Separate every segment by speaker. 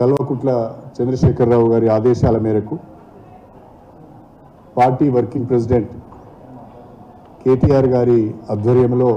Speaker 1: కల్వకుట్ల చంద్రశేఖరరావు గారి ఆదేశాల మేరకు పార్టీ వర్కింగ్ ప్రెసిడెంట్ కేటీఆర్ గారి ఆధ్వర్యంలో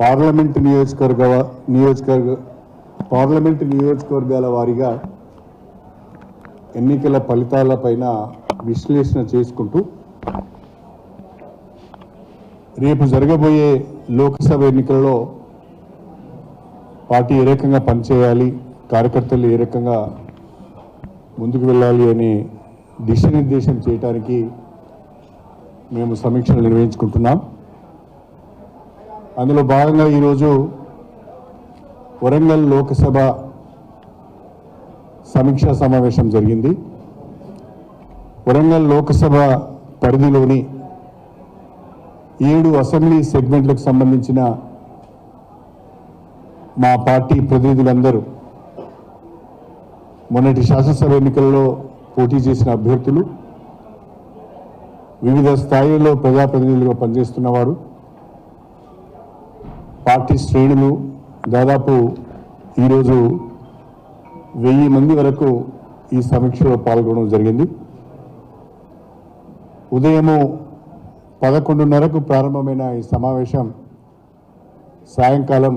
Speaker 1: పార్లమెంట్ నియోజకవర్గ నియోజకవర్గ పార్లమెంట్ నియోజకవర్గాల వారీగా ఎన్నికల ఫలితాలపైన విశ్లేషణ చేసుకుంటూ రేపు జరగబోయే లోక్సభ ఎన్నికల్లో పార్టీ ఏ రకంగా పనిచేయాలి. కార్యకర్తలు ఏ రకంగా ముందుకు వెళ్ళాలి అని దిశానిర్దేశం చేయడానికి మేము సమీక్షలు నిర్వహించుకుంటున్నాం. అందులో భాగంగా ఈరోజు వరంగల్ లోకసభ సమీక్షా సమావేశం జరిగింది. వరంగల్ లోకసభ పరిధిలోని ఏడు అసెంబ్లీ సెగ్మెంట్లకు సంబంధించిన మా పార్టీ ప్రతినిధులందరూ మొన్నటి శాసనసభ ఎన్నికల్లో పోటీ చేసిన అభ్యర్థులు వివిధ స్థాయిల్లో ప్రజాప్రతినిధులుగా పనిచేస్తున్నవారు పార్టీ శ్రేణులు దాదాపు ఈరోజు వెయ్యి మంది వరకు ఈ సమీక్షలో పాల్గొనడం జరిగింది. ఉదయము పదకొండున్నరకు ప్రారంభమైన ఈ సమావేశం సాయంకాలం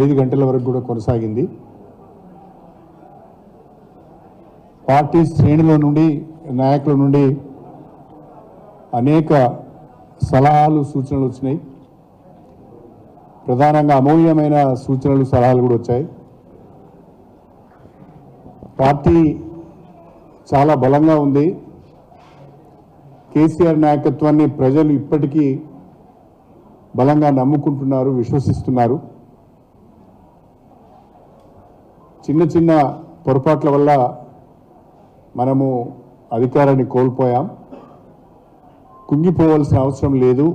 Speaker 1: ఐదు గంటల వరకు కూడా కొనసాగింది. పార్టీ శ్రేణుల నుండి నాయకుల నుండి అనేక సలహాలు సూచనలు వచ్చినాయి. ప్రధానంగా అమూల్యమైన సూచనలు సలహాలు కూడా వచ్చాయి. పార్టీ చాలా బలంగా ఉంది. కేసీఆర్ నాయకత్వాన్ని ప్రజలు ఇప్పటికీ బలంగా నమ్ముకుంటున్నారు విశ్వసిస్తున్నారు. చిన్న చిన్న పొరపాట్ల వల్ల మనము అధికారాన్ని కోల్పోయాం. కుంగిపోవాల్సిన అవసరం లేదు.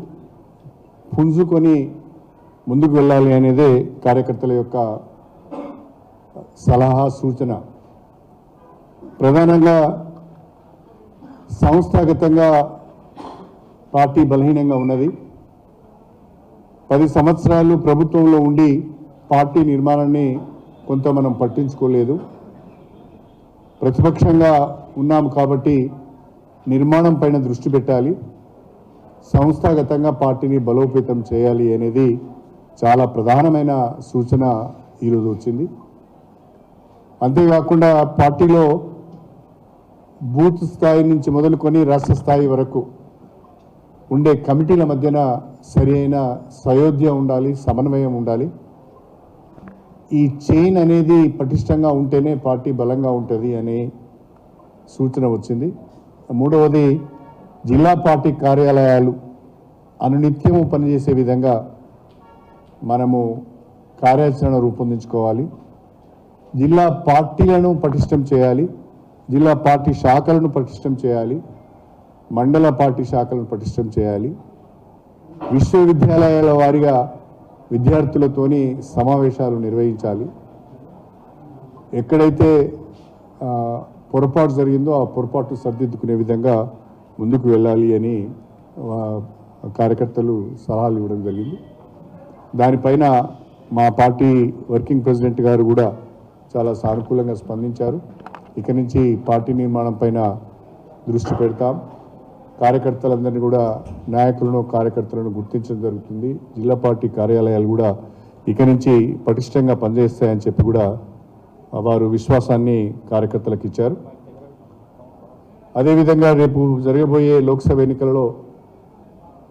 Speaker 1: పుంజుకొని ముందుకు వెళ్ళాలి అనేదే కార్యకర్తల యొక్క సలహా సూచన. ప్రధానంగా సంస్థాగతంగా పార్టీ బలహీనంగా ఉన్నది. పది సంవత్సరాలు ప్రభుత్వంలో ఉండి పార్టీ నిర్మాణాన్ని కొంత మనం పట్టించుకోలేదు. ప్రతిపక్షంగా ఉన్నాము కాబట్టి నిర్మాణం పైన దృష్టి పెట్టాలి. సంస్థాగతంగా పార్టీని బలోపేతం చేయాలి అనేది చాలా ప్రధానమైన సూచన ఈరోజు వచ్చింది. అంతేకాకుండా పార్టీలో బూత్ స్థాయి నుంచి మొదలుకొని రాష్ట్ర స్థాయి వరకు ఉండే కమిటీల మధ్యన సరి అయిన సయోధ్య ఉండాలి సమన్వయం ఉండాలి. ఈ చైన్ అనేది పటిష్టంగా ఉంటేనే పార్టీ బలంగా ఉంటుంది అనే సూచన వచ్చింది. మూడవది జిల్లా పార్టీ కార్యాలయాలు అనునిత్యము పనిచేసే విధంగా మనము కార్యాచరణ రూపొందించుకోవాలి. జిల్లా పార్టీలను పటిష్టం చేయాలి. జిల్లా పార్టీ శాఖలను పటిష్టం చేయాలి. మండల పార్టీ శాఖలను పటిష్టం చేయాలి. విశ్వవిద్యాలయాల వారిగా విద్యార్థులతోని సమావేశాలు నిర్వహించాలి. ఎక్కడైతే పొరపాటు జరిగిందో ఆ పొరపాటు సరిదిద్దుకునే విధంగా ముందుకు వెళ్ళాలి అని కార్యకర్తలు సలహాలు ఇవ్వడం జరిగింది. దానిపైన మా పార్టీ వర్కింగ్ ప్రెసిడెంట్ గారు కూడా చాలా సానుకూలంగా స్పందించారు. ఇక నుంచి పార్టీ నిర్మాణం పైన దృష్టి పెడతాం. కార్యకర్తలందరినీ కూడా నాయకులను కార్యకర్తలను గుర్తించడం జరుగుతుంది. జిల్లా పార్టీ కార్యాలయాలు కూడా ఇక నుంచి పటిష్టంగా పనిచేస్తాయని చెప్పి కూడా వారు విశ్వాసాన్ని కార్యకర్తలకు ఇచ్చారు. అదేవిధంగా రేపు జరగబోయే లోక్సభ ఎన్నికలలో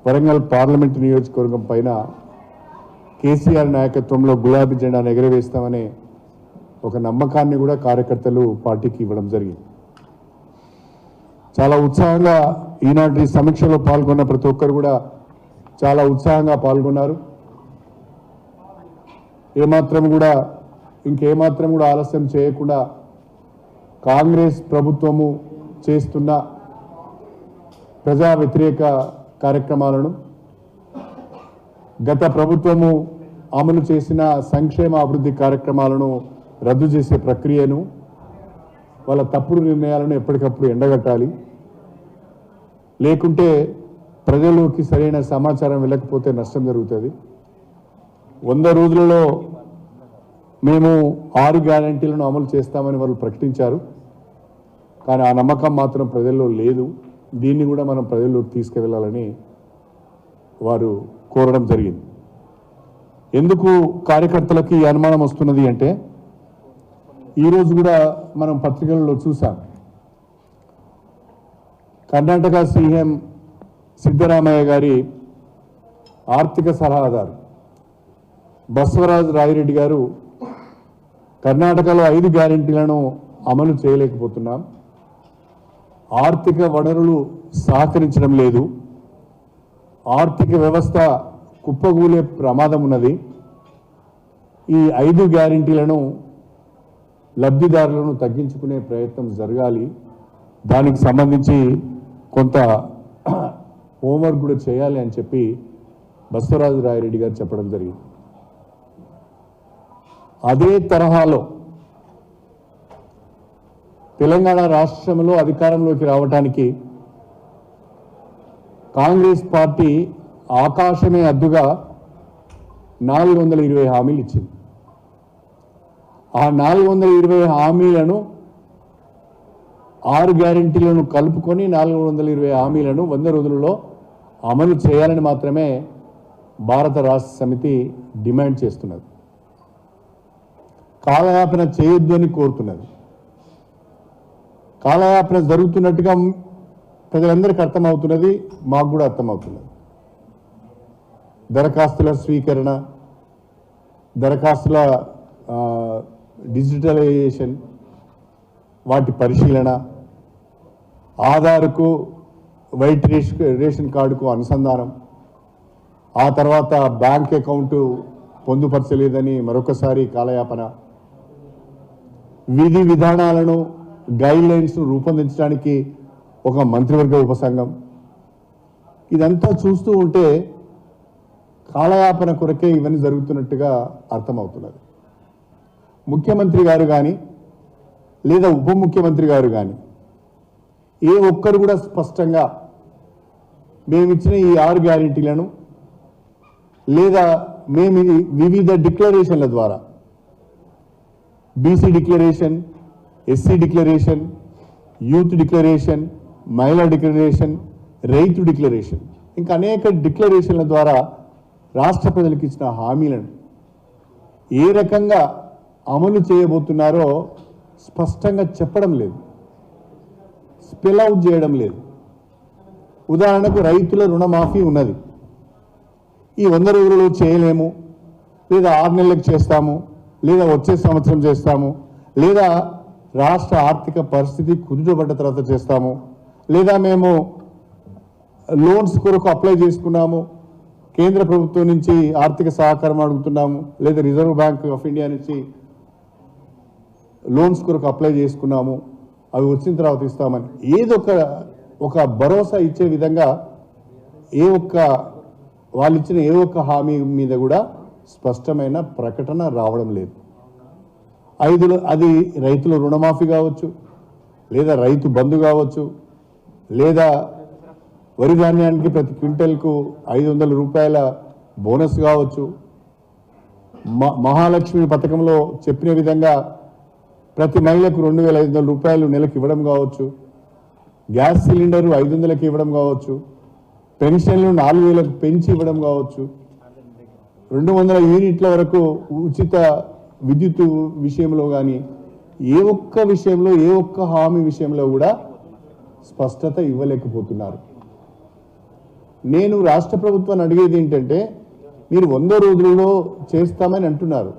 Speaker 1: వరంగల్ పార్లమెంట్ నియోజకవర్గం పైన కేసీఆర్ నాయకత్వంలో గులాబీ జెండాను ఎగరవేస్తామనే ఒక నమ్మకాన్ని కూడా కార్యకర్తలు పార్టీకి ఇవ్వడం జరిగింది. చాలా ఉత్సాహంగా ఈనాటి సమీక్షలో పాల్గొన్న ప్రతి ఒక్కరు కూడా చాలా ఉత్సాహంగా పాల్గొన్నారు. ఏమాత్రం కూడా ఇంకేమాత్రం కూడా ఆలస్యం చేయకుండా కాంగ్రెస్ ప్రభుత్వము చేస్తున్న ప్రజా వ్యతిరేక కార్యక్రమాలను గత ప్రభుత్వము అమలు చేసిన సంక్షేమ అభివృద్ధి కార్యక్రమాలను రద్దు చేసే ప్రక్రియను వాళ్ళ తప్పుడు నిర్ణయాలను ఎప్పటికప్పుడు ఎండగట్టాలి. లేకుంటే ప్రజల్లోకి సరైన సమాచారం వెళ్ళకపోతే నష్టం జరుగుతుంది. వంద రోజులలో మేము ఆరు గ్యారంటీలను అమలు చేస్తామని వాళ్ళు ప్రకటించారు. కానీ ఆ నమ్మకం మాత్రం ప్రజల్లో లేదు. దీన్ని కూడా మనం ప్రజల్లోకి తీసుకువెళ్ళాలని వారు కోరడం జరిగింది. ఎందుకు కార్యకర్తలకి అనుమానం వస్తున్నది అంటే ఈరోజు కూడా మనం పత్రికలలో చూసాం. కర్ణాటక సీఎం సిద్ధరామయ్య గారి ఆర్థిక సలహాదారు బసవరాజ్ రాయిరెడ్డి గారు కర్ణాటకలో ఐదు గ్యారెంటీలను అమలు చేయలేకపోతున్నాం. ఆర్థిక వనరులు సహకరించడం లేదు. ఆర్థిక వ్యవస్థ కుప్పగూలే ప్రమాదం ఉన్నది. ఈ ఐదు గ్యారెంటీలను లబ్ధిదారులను తగ్గించుకునే ప్రయత్నం జరగాలి. దానికి సంబంధించి కొంత హోంవర్క్ కూడా చేయాలి అని చెప్పి బసవరాజు రాయరెడ్డి గారు చెప్పడం జరిగింది. అదే తరహాలో తెలంగాణ రాష్ట్రంలో అధికారంలోకి రావటానికి కాంగ్రెస్ పార్టీ ఆకాశమే అద్దుగా నాలుగు వందల ఇరవై హామీలు ఇచ్చింది. ఆ నాలుగు వందల ఇరవై హామీలను ఆరు గ్యారెంటీలను కలుపుకొని నాలుగు వందల ఇరవై హామీలను వంద రోజులలో అమలు చేయాలని మాత్రమే భారత రాష్ట్ర సమితి డిమాండ్ చేస్తున్నది. కాలయాపన చేయొద్దు అని కోరుతున్నది. కాలయాపన జరుగుతున్నట్టుగా ప్రజలందరికీ అర్థమవుతున్నది మాకు కూడా అర్థమవుతున్నది. దరఖాస్తుల స్వీకరణ దరఖాస్తుల డిజిటలైజేషన్ వాటి పరిశీలన ఆధార్కు వైట్ రేషన్ రేషన్ కార్డుకు అనుసంధానం. ఆ తర్వాత బ్యాంక్ అకౌంట్ పొందుపరచలేదని మరొకసారి కాలయాపన. విధి విధానాలను గైడ్లైన్స్ను రూపొందించడానికి ఒక మంత్రివర్గ ఉపసంఘం. ఇదంతా చూస్తూ ఉంటే కాలయాపన కొరకే ఇవన్నీ జరుగుతున్నట్టుగా అర్థమవుతున్నది. ముఖ్యమంత్రి గారు కానీ లేదా ఉప ముఖ్యమంత్రి గారు కానీ ఏ ఒక్కరు కూడా స్పష్టంగా మేమిచ్చిన ఈ ఆరు గ్యారెంటీలను లేదా మేము వివిధ డిక్లరేషన్ల ద్వారా BC declaration SC declaration youth declaration మహిళా డిక్లరేషన్ రైతు డిక్లరేషన్ ఇంకా అనేక డిక్లరేషన్ల ద్వారా రాష్ట్ర ప్రజలకు ఇచ్చిన హామీలను ఏ రకంగా అమలు చేయబోతున్నారో స్పష్టంగా చెప్పడం లేదు. స్పెల్ అవుట్ చేయడం లేదు. ఉదాహరణకు రైతుల రుణమాఫీ ఉన్నది. ఈ వంద రోజులలో చేయలేము. లేదా ఆరు నెలలకు చేస్తాము. లేదా వచ్చే సంవత్సరం చేస్తాము. లేదా రాష్ట్ర ఆర్థిక పరిస్థితి కుదుటపడ్డ తర్వాత చేస్తాము. లేదా మేము లోన్స్ కొరకు అప్లై చేసుకున్నాము. కేంద్ర ప్రభుత్వం నుంచి ఆర్థిక సహకారం అడుగుతున్నాము. లేదా రిజర్వ్ బ్యాంక్ ఆఫ్ ఇండియా నుంచి లోన్స్ కొరకు అప్లై చేసుకున్నాము అవి వచ్చిన తర్వాత ఇస్తామని. ఏదో ఒక ఒక భరోసా ఇచ్చే విధంగా ఏ ఒక్క వాళ్ళు ఇచ్చిన ఏ ఒక్క హామీ మీద కూడా స్పష్టమైన ప్రకటన రావడం లేదు. ఐదు అది రైతుల రుణమాఫీ కావచ్చు లేదా రైతు బంధు కావచ్చు లేదా వరి ధాన్యానికి ప్రతి క్వింటల్కు ఐదు వందల రూపాయల బోనస్ కావచ్చు. మ- మహాలక్ష్మి పథకంలో చెప్పిన విధంగా ప్రతి మహిళకు రెండు వేల ఐదు వందల రూపాయలు నెలకు ఇవ్వడం కావచ్చు. గ్యాస్ సిలిండర్ ఐదు వందలకి ఇవ్వడం కావచ్చు. పెన్షన్లు నాలుగు వేలకు పెంచి ఇవ్వడం కావచ్చు. రెండు వందల యూనిట్ల వరకు ఉచిత విద్యుత్ విషయంలో కానీ ఏ ఒక్క విషయంలో ఏ ఒక్క హామీ విషయంలో కూడా స్పష్టత ఇవ్వలేకపోతున్నారు. నేను రాష్ట్ర ప్రభుత్వాన్ని అడిగేది ఏంటంటే మీరు వంద రోజుల్లో చేస్తామని అంటున్నారు.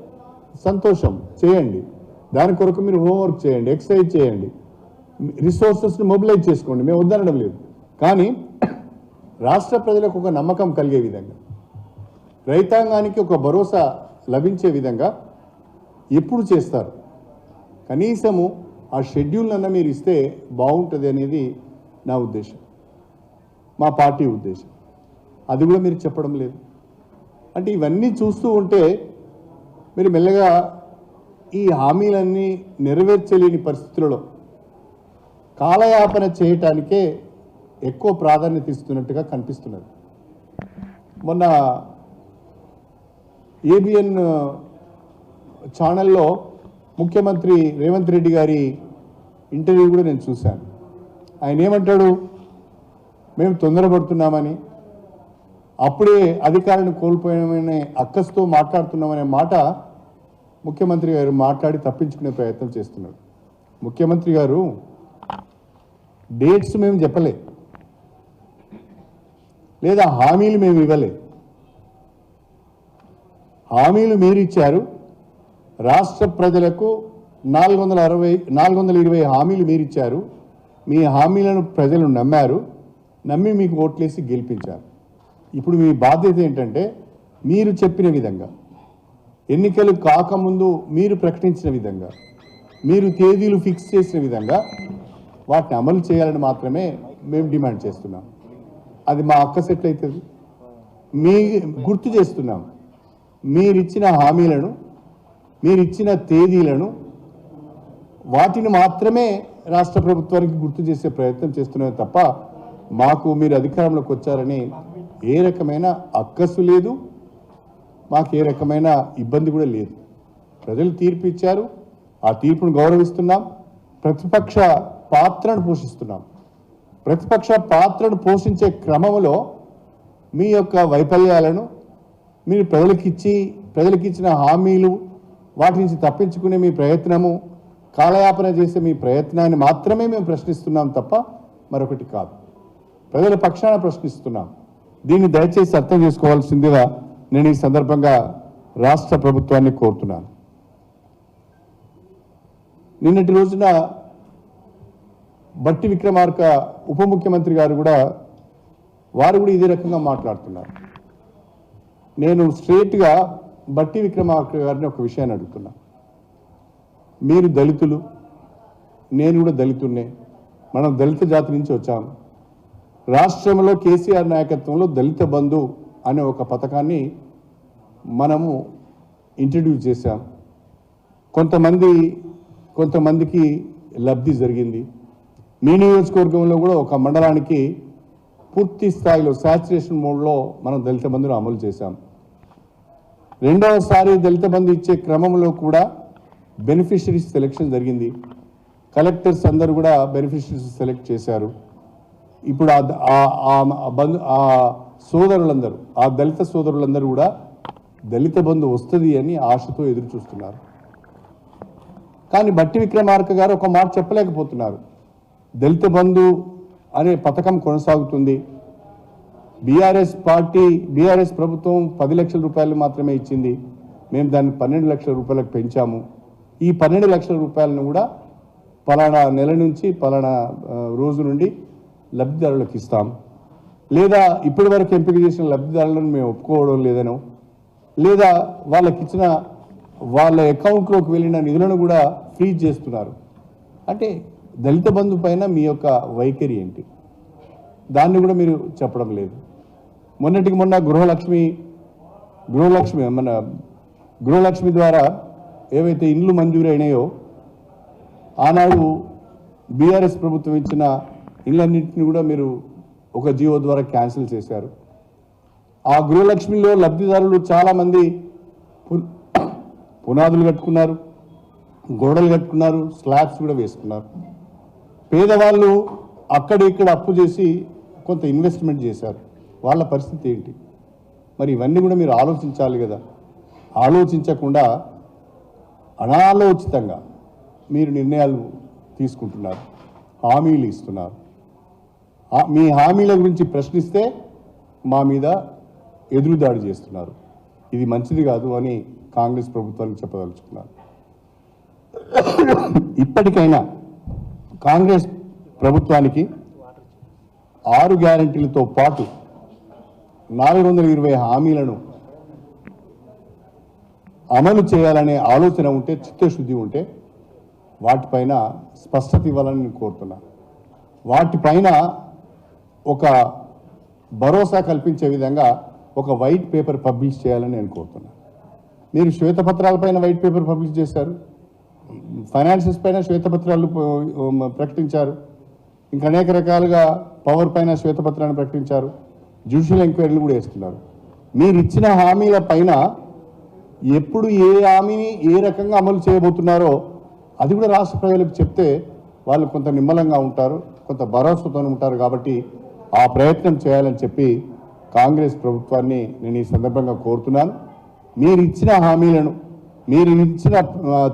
Speaker 1: సంతోషం. చేయండి. దాని కొరకు మీరు హోంవర్క్ చేయండి ఎక్సర్సైజ్ చేయండి. రిసోర్సెస్ని మొబిలైజ్ చేసుకోండి. మేము వద్దనడం లేదు కానీ రాష్ట్ర ప్రజలకు ఒక నమ్మకం కలిగే విధంగా రైతాంగానికి ఒక భరోసా లభించే విధంగా ఎప్పుడు చేస్తారు? కనీసము ఆ షెడ్యూల్ అన్న మీరు ఇస్తే బాగుంటుంది అనేది నా ఉద్దేశం. మా పార్టీ ఉద్దేశం. అది కూడా మీరు చెప్పడం లేదు. అంటే ఇవన్నీ చూస్తూ ఉంటే మీరు మెల్లగా ఈ హామీలన్నీ నెరవేర్చలేని పరిస్థితులలో కాలయాపన చేయటానికే ఎక్కువ ప్రాధాన్యత ఇస్తున్నట్టుగా కనిపిస్తున్నది. మొన్న ఏబిఎన్ ఛానల్లో ముఖ్యమంత్రి రేవంత్ రెడ్డి గారి ఇంటర్వ్యూ కూడా నేను చూశాను. ఆయన ఏమంటాడు? మేము తొందరపడుతున్నామని అప్పుడే అధికారాన్ని కోల్పోయామనే అక్కస్తో మాట్లాడుతున్నామనే మాట ముఖ్యమంత్రి గారు మాట్లాడి తప్పించుకునే ప్రయత్నం చేస్తున్నారు ముఖ్యమంత్రి గారు డేట్స్ మేము చెప్పలే. లేదా హామీలు మేము ఇవ్వలే. హామీలు మీరు ఇచ్చారు. రాష్ట్ర ప్రజలకు నాలుగు వందల అరవై నాలుగు వందల ఇరవై హామీలు మీరు ఇచ్చారు. మీ హామీలను ప్రజలు నమ్మారు. నమ్మి మీకు ఓట్లేసి గెలిపించారు. ఇప్పుడు మీ బాధ్యత ఏంటంటే మీరు చెప్పిన విధంగా ఎన్నికలు కాకముందు మీరు ప్రకటించిన విధంగా మీరు తేదీలు ఫిక్స్ చేసిన విధంగా వాటిని అమలు చేయాలని మాత్రమే మేము డిమాండ్ చేస్తున్నాం. అది మా అక్క సెట్ అవుతుంది. మీ గుర్తు చేస్తున్నాం. మీరిచ్చిన హామీలను మీరిచ్చిన తేదీలను వాటిని మాత్రమే రాష్ట్ర ప్రభుత్వానికి గుర్తు చేసే ప్రయత్నం చేస్తున్నామే తప్ప మాకు మీరు అధికారంలోకి వచ్చారని ఏ రకమైన అక్కసు లేదు. మాకు ఏ రకమైన ఇబ్బంది కూడా లేదు. ప్రజలు తీర్పు ఇచ్చారు. ఆ తీర్పును గౌరవిస్తున్నాం. ప్రతిపక్ష పాత్రను పోషిస్తున్నాం. ప్రతిపక్ష పాత్రను పోషించే క్రమంలో మీ యొక్క వైఫల్యాలను మీరు ప్రజలకిచ్చి ప్రజలకిచ్చిన హామీలు వాటి నుంచి తప్పించుకునే మీ ప్రయత్నము కాలయాపన చేసే మీ ప్రయత్నాన్ని మాత్రమే మేము ప్రశ్నిస్తున్నాం తప్ప మరొకటి కాదు. ప్రజల పక్షాన ప్రశ్నిస్తున్నాం. దీన్ని దయచేసి అర్థం చేసుకోవాల్సిందిగా నేను ఈ సందర్భంగా రాష్ట్ర ప్రభుత్వాన్ని కోరుతున్నాను. నిన్నటి రోజున బట్టి విక్రమార్క ఉప ముఖ్యమంత్రి గారు కూడా వారు కూడా ఇదే రకంగా మాట్లాడుతున్నారు. నేను స్ట్రేట్గా బట్టి విక్రమార్క గారిని ఒక విషయాన్ని అడుగుతున్నా. మీరు దళితులు నేను కూడా దళితున్నే. మనం దళిత జాతి నుంచి వచ్చాము. రాష్ట్రంలో కేసీఆర్ నాయకత్వంలో దళిత బంధు అనే ఒక పథకాన్ని మనము ఇంట్రడ్యూస్ చేశాం. కొంతమంది కొంతమందికి లబ్ధి జరిగింది. మీ నియోజకవర్గంలో కూడా ఒక మండలానికి పూర్తి స్థాయిలో శాచురేషన్ మోడ్లో మనం దళిత బంధును అమలు చేశాం. రెండవసారి దళిత బంధు ఇచ్చే క్రమంలో కూడా బెనిఫిషరీస్ సెలెక్షన్ జరిగింది. కలెక్టర్స్ అందరూ కూడా బెనిఫిషరీస్ సెలెక్ట్ చేశారు. ఇప్పుడు ఆ బంధు ఆ సోదరులందరూ ఆ దళిత సోదరులందరూ కూడా దళిత బంధు వస్తుంది అని ఆశతో ఎదురు చూస్తున్నారు. కానీ బట్టి విక్రమార్క గారు ఒక మాట చెప్పలేకపోతున్నారు. దళిత బంధు అనే పథకం కొనసాగుతుంది. బీఆర్ఎస్ పార్టీ బీఆర్ఎస్ ప్రభుత్వం పది లక్షల రూపాయలు మాత్రమే ఇచ్చింది. మేము దాన్ని పన్నెండు లక్షల రూపాయలకు పెంచాము. ఈ పన్నెండు లక్షల రూపాయలను కూడా పలానా నెల నుంచి పలానా రోజు నుండి లబ్ధిదారులకు ఇస్తాం. లేదా ఇప్పటి వరకు ఎంపిక చేసిన లబ్ధిదారులను మేము ఒప్పుకోవడం లేదనో లేదా వాళ్ళకి ఇచ్చిన వాళ్ళ అకౌంట్లోకి వెళ్ళిన నిధులను కూడా ఫ్రీజ్ చేస్తున్నారు. అంటే దళిత బంధు పైన మీ యొక్క వైఖరి ఏంటి? దాన్ని కూడా మీరు చెప్పడం లేదు. మొన్నటికి మొన్న గృహలక్ష్మి గృహలక్ష్మి మన గృహలక్ష్మి ద్వారా ఏవైతే ఇండ్లు మంజూరు అయినాయో ఆనాడు బీఆర్ఎస్ ప్రభుత్వం ఇచ్చిన ఇళ్ళన్నింటినీ కూడా మీరు ఒక జియో ద్వారా క్యాన్సిల్ చేశారు. ఆ గృహలక్ష్మిలో లబ్ధిదారులు చాలామంది పు- పునాదులు కట్టుకున్నారు గోడలు కట్టుకున్నారు స్లాబ్స్ కూడా వేసుకున్నారు. పేదవాళ్ళు అక్కడ ఇక్కడ అప్పు చేసి కొంత ఇన్వెస్ట్మెంట్ చేశారు. వాళ్ళ పరిస్థితి ఏంటి? మరి ఇవన్నీ కూడా మీరు ఆలోచించాలి కదా. ఆలోచించకుండా అనాలోచితంగా మీరు నిర్ణయాలు తీసుకుంటున్నారు. హామీలు ఇస్తున్నారు. మీ హామీల గురించి ప్రశ్నిస్తే మా మీద ఎదురుదాడి చేస్తున్నారు. ఇది మంచిది కాదు అని కాంగ్రెస్ ప్రభుత్వానికి చెప్పదలుచుకున్నారు. ఇప్పటికైనా కాంగ్రెస్ ప్రభుత్వానికి ఆరు గ్యారంటీలతో పాటు నాలుగు వందల ఇరవై హామీలను అమలు చేయాలనే ఆలోచన ఉంటే చిత్తశుద్ధి ఉంటే వాటిపైన స్పష్టత ఇవ్వాలని నేను కోరుతున్నా. వాటిపైన ఒక భరోసా కల్పించే విధంగా ఒక వైట్ పేపర్ పబ్లిష్ చేయాలని నేను కోరుతున్నాను. మీరు శ్వేతపత్రాలపైన వైట్ పేపర్ పబ్లిష్ చేశారు. ఫైనాన్సెస్ పైన శ్వేతపత్రాలు ప్రకటించారు. ఇంకా అనేక రకాలుగా పవర్ పైన శ్వేతపత్రాన్ని ప్రకటించారు. జ్యుడిషియల్ ఎంక్వైరీలు కూడా వేస్తున్నారు మీరు ఇచ్చిన హామీల పైన ఎప్పుడు ఏ హామీని ఏ రకంగా అమలు చేయబోతున్నారో అది కూడా రాష్ట్ర ప్రజలకు చెప్తే వాళ్ళు కొంత నిమ్మలంగా ఉంటారు కొంత భరోసాతో ఉంటారు కాబట్టి ఆ ప్రయత్నం చేయాలని చెప్పి కాంగ్రెస్ ప్రభుత్వాన్ని నేను ఈ సందర్భంగా కోరుతున్నాను. మీరు ఇచ్చిన హామీలను మీరు ఇచ్చిన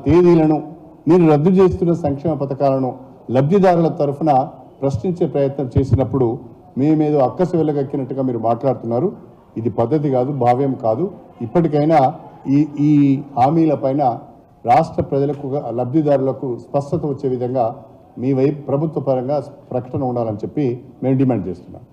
Speaker 1: తేదీలను మీరు రద్దు చేస్తున్న సంక్షేమ పథకాలను లబ్ధిదారుల తరఫున ప్రశ్నించే ప్రయత్నం చేసినప్పుడు మేమేదో అక్కసు వెళ్ళగక్కినట్టుగా మీరు మాట్లాడుతున్నారు. ఇది పద్ధతి కాదు భావ్యం కాదు. ఇప్పటికైనా ఈ ఈ హామీలపైన రాష్ట్ర ప్రజలకు లబ్ధిదారులకు స్పష్టత వచ్చే విధంగా మీ వైపు ప్రభుత్వ పరంగా ప్రకటన ఉండాలని చెప్పి మేము డిమాండ్ చేస్తున్నాం.